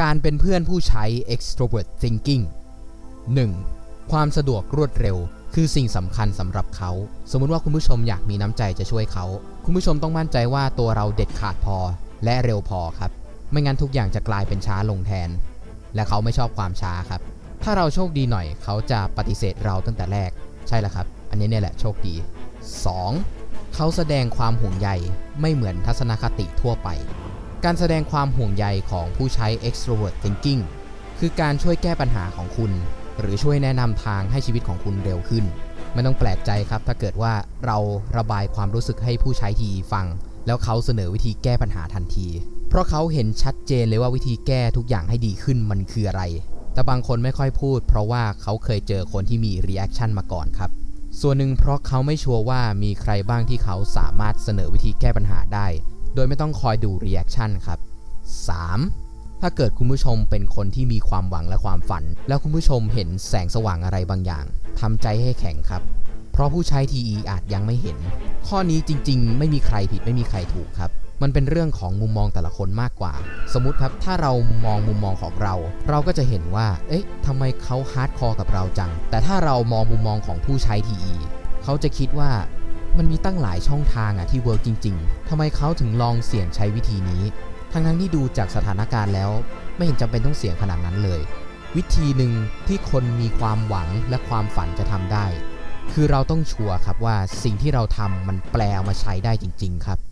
การเป็นเพื่อนผู้ใช้ extrovert thinking 1. ความสะดวกรวดเร็ว คือสิ่งสำคัญสำหรับเขา สมมุติว่าคุณผู้ชมอยากมีน้ำใจจะช่วยเขา คุณผู้ชมต้องมั่นใจว่าตัวเราเด็ดขาดพอและเร็วพอครับ ไม่งั้นทุกอย่างจะกลายเป็นช้าลงแทน และเขาไม่ชอบความช้าครับ ถ้าเราโชคดีหน่อย เขาจะปฏิเสธเราตั้งแต่แรก ใช่แล้วครับ อันนี้เนี่ยแหละโชคดี 2. เขาแสดงความห่วงใยไม่เหมือนทัศนคติทั่วไป การแสดงความห่วงใยของผู้ใช้ extrovert thinking คือการช่วยแก้ปัญหาของคุณ หรือช่วยแนะนำทางให้ชีวิตของคุณเร็วขึ้น ไม่ต้องแปลกใจครับ ถ้าเกิดว่าเราระบายความรู้สึกให้ผู้ใช้ทีฟัง แล้วเขาเสนอวิธีแก้ปัญหาทันที เพราะเขาเห็นชัดเจนเลยว่าวิธีแก้ทุกอย่างให้ดีขึ้นมันคืออะไร แต่บางคนไม่ค่อยพูด เพราะว่าเขาเคยเจอคนที่มี reaction มาก่อนครับส่วนหนึ่งเพราะเขาไม่ชัวร์ว่ามีใครบ้างที่เขาสามารถเสนอวิธีแก้ปัญหาได้ ดยไม่ต้องคอยดู reaction ครับ 3. ถ้าเกิดคุณผู้ชมเป็นคนที่มีความหวังและความฝัน แล้วคุณผู้ชมเห็นแสงสว่างอะไรบางอย่างทำใจให้แข็งครับ เพราะผู้ใช้ TE อาจยังไม่เห็น ข้อนี้จริง ๆ ไม่มีใครผิดไม่มีใครถูกครับมันเป็นเรื่องของมุมมองแต่ละคนมากกว่า สมมติครับ ถ้าเรามองมุมมองของเรา เราก็จะเห็นว่า เอ๊ะทำไมเขาฮาร์ดคอร์กับเราจัง แต่ถ้าเรามองมุมมองของผู้ใช้ TE เขาจะคิดว่า มันมีตั้งหลายช่องทางอะที่เวิร์กจริง ๆ ทำไมเขาถึงลองเสี่ยงใช้วิธีนี้ ทั้งทั้งที่ดูจากสถานการณ์แล้ว ไม่เห็นจำเป็นต้องเสี่ยงขนาดนั้นเลย วิธีหนึ่งที่คนมีความหวังและความฝันจะทำได้ คือเราต้องชัวร์ครับว่าสิ่งที่เราทำมันแปลออกมาใช้ได้จริง ๆ ครับ